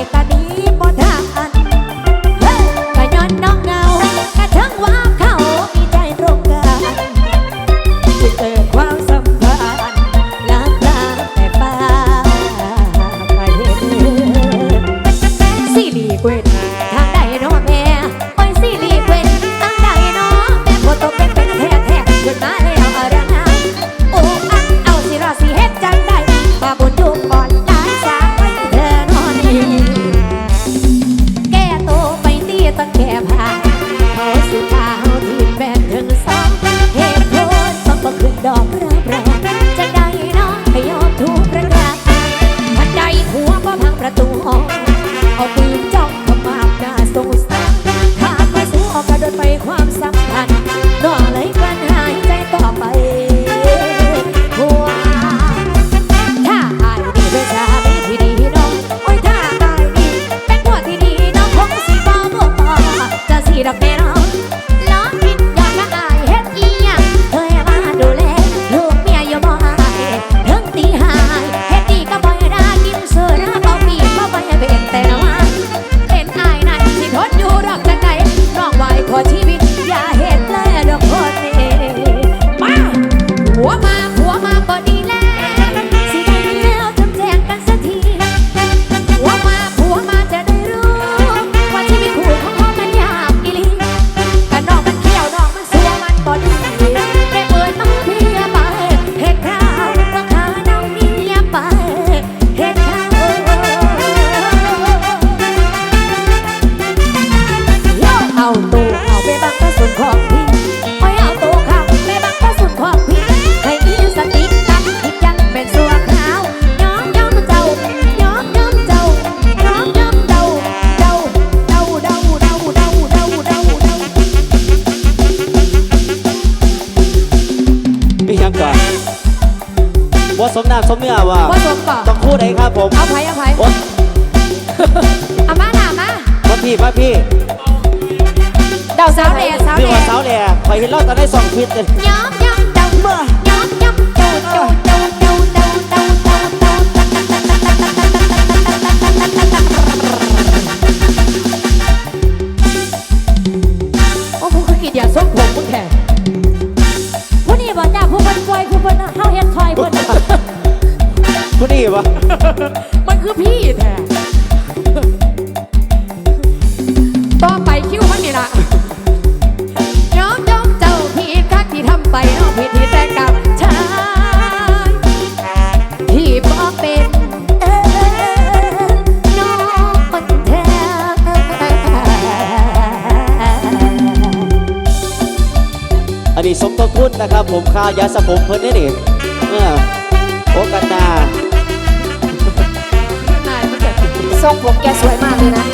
de Ого! ังก่อว่าสมนามสมเนื้อว่าว่าสมก่อต้องพูดเองครับผมเอาไผ่เอาไผ่อามาหนามาพ่อพี่พ่อพี่เดาสาวแหล่สาวแหล่สาวแหล่คอยเห็นรอดตอนได้สองพิษเลยย้อมย้อมดังเบอร์ คนนี้วะมันคือพี่แท้ อันนี้สมทบทุนนะครับ ผมค่ายาสระผมเพิ่นได้ดิเออโอกันนานายมันจะทรงผมแกสวยมากเลยนะ